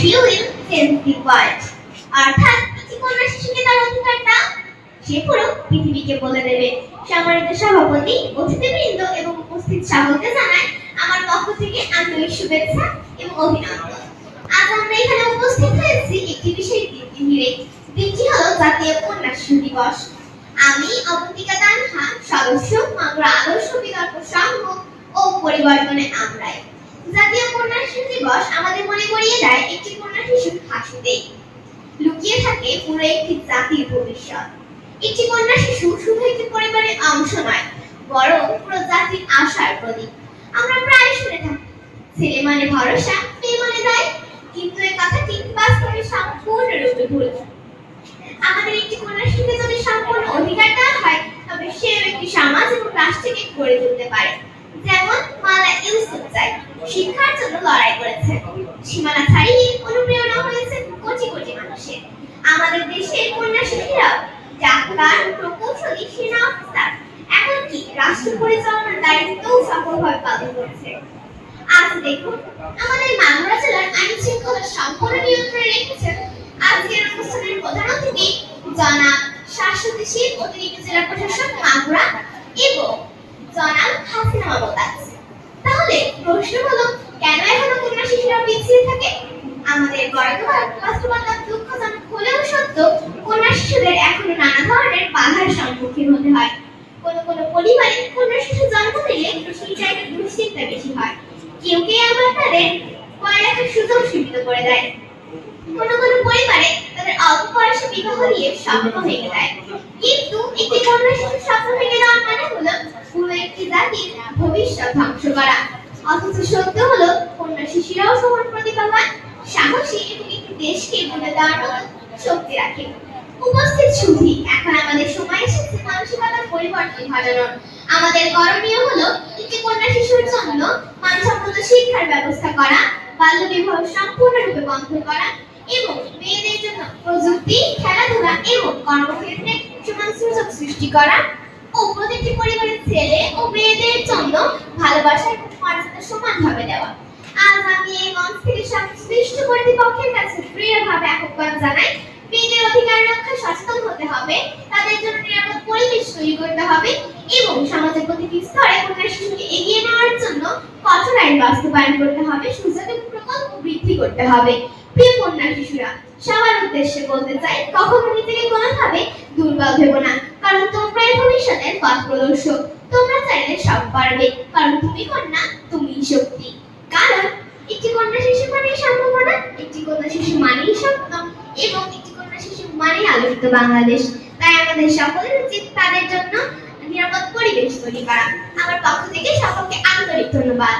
she will change the world অর্থাৎ কন্যা শিশুকে তার অধিকার দাও সে পুরো পৃথিবীকে বলে দেবে। সম্মানিত সভাপতি, অতিথিবৃন্দ এবং উপস্থিত সকলকে জানাই আমার পক্ষ থেকে আন্তরিক শুভেচ্ছা এবং অভিনন্দন। আজ আমরা এখানে উপস্থিত হয়েছি একটি বিশেষ দিনকে ঘিরে। দিনটি হলো জাতীয় কন্যা দিবস। আমি অবন্তিকা দানহা সদস্য, মাগুরা আদর্শ বিকল্প সংঘ ও পরিবর্তনে আমরাই। জাতীয় কন্যা দিবস আমাদের মনে করিয়ে দেয় হাসিতেই লুকিয়ে থাকে পুরো একটি জাতির ভবিষ্যৎ। একটি কন্যা শিশু শুধু একটি পরিবারের অংশ নয়, বরং পুরো জাতির আশার প্রতীক। আমরা প্রায় শুনে থাকি, ছেলে মানে ভরসা, মেয়ে মানে দায়, কিন্তু এই কথাটি বাস্তবে সম্পূর্ণরূপে ভুল আমাদের একটি কন্যা শিশুকে যদি সম্পূর্ণ অধিকার দেওয়া হয়, তবে সে একটি সমাজ এবং রাষ্ট্রকে গড়ে তুলতে পারে। যেমন মালা ইউসুফজাই শিক্ষার জন্য লড়াই করেছে সীমানা ছাড়িয়ে রাষ্ট্র পরিচালনার দায়িত্বও সফলভাবে পালন করেছে। আজ দেখুন, আমাদের মাগুরা জেলার আইন শৃঙ্খলা সম্পূর্ণ নিয়ন্ত্রণে রেখেছেন আজকের অনুষ্ঠানের প্রধান অতিথি জনাব শাশ্বতী শীল অতিরিক্ত জেলা প্রশাসক মাগুরা এবং জনাব হাসিনা মমতাজ তাহলে প্রশ্ন হলো, কেন এখনও কন্যা শিশুরা পিছিয়ে থাকে? আমাদের বর্তমান বাস্তবতা দুঃখজনক হলেও সত্য কন্যা শিশুদের এখনও নানা ধরনের বাধার সম্মুখীন হতে হয় কোন কোন পরিবারে কন্যা শিশু জন্ম দিলে দুশ্চিন্তা বেশি হয়। কেউ কেউ আবার তাদের পড়ালেখার সুযোগ সীমিত করে দেয়। কোন কোন পরিবারে তাদের অল্প বয়সে বিবাহ দিয়ে স্বপ্ন ভেঙে দেয় কিন্তু একটি কন্যা শিশুর স্বপ্ন ভেঙে দেওয়ার মানে হলো পুরো একটি জাতির ভবিষ্যৎ ধ্বংস করা। অথচ সত্য হলো, কন্যা শিশুরাও সমান প্রতিভাবান সাহসী এবং একটি দেশকে গড়ে দেওয়ার শক্তি রাখে। উপস্থিত সুধী এখন আমাদের সময় এসেছে, মানসিকতার পরিবর্তন ঘটানোর। আমাদের করণীয় হলো একটি কন্যা শিশুর জন্য মানসম্মত শিক্ষার ব্যবস্থা করা বাল্য বিবাহ সম্পূর্ণরূপে বন্ধ করা এবং মেয়েদের জন্য প্রযুক্তি, খেলাধুলা এবং কর্মক্ষেত্রে সমান সুযোগ সৃষ্টি করা ও প্রতিটি পরিবারের ছেলে ও মেয়েদের জন্য ভালোবাসা এবং মর্যাদা সমানভাবে দেওয়া। আজ আমি এই মঞ্চ থেকে সংশ্লিষ্ট কর্তৃপক্ষের কাছে দৃঢ়ভাবে আহ্বান জানাই, মেয়েদের অধিকার রক্ষা সচেতন হতে হবে, তাদের জন্য নিরাপদ পরিবেশ তৈরি করতে হবে এবং সমাজের প্রতিটি স্তরে কন্যা শিশুকে এগিয়ে নেওয়ার জন্য কঠোর আইন বাস্তবায়ন করতে হবে সুযোগ প্রকল্প বৃদ্ধি করতে হবে। প্রিয় কন্যা শিশুরা, সবার উদ্দেশ্যে বলতে চাই, কখনো নিজেকে কোনোভাবে দুর্বল ভেবো না, কারণ তোমরাই ভবিষ্যতের পথ প্রদর্শক। তোমরা চাইলে সব পারবে, কারণ তুমি কন্যা তুমি শক্তি। কারণ একটি কন্যা শিশু মানেই সম্ভাবনা, একটি কন্যা শিশু মানেই স্বপ্ন, এবং একটি কন্যা শিশু মানেই আলোকিত বাংলাদেশ। তাই আমাদের সকলের উচিত তাদের জন্য নিরাপদ পরিবেশ তৈরি করা। আমার পক্ষ থেকে সকলকে আন্তরিক ধন্যবাদ।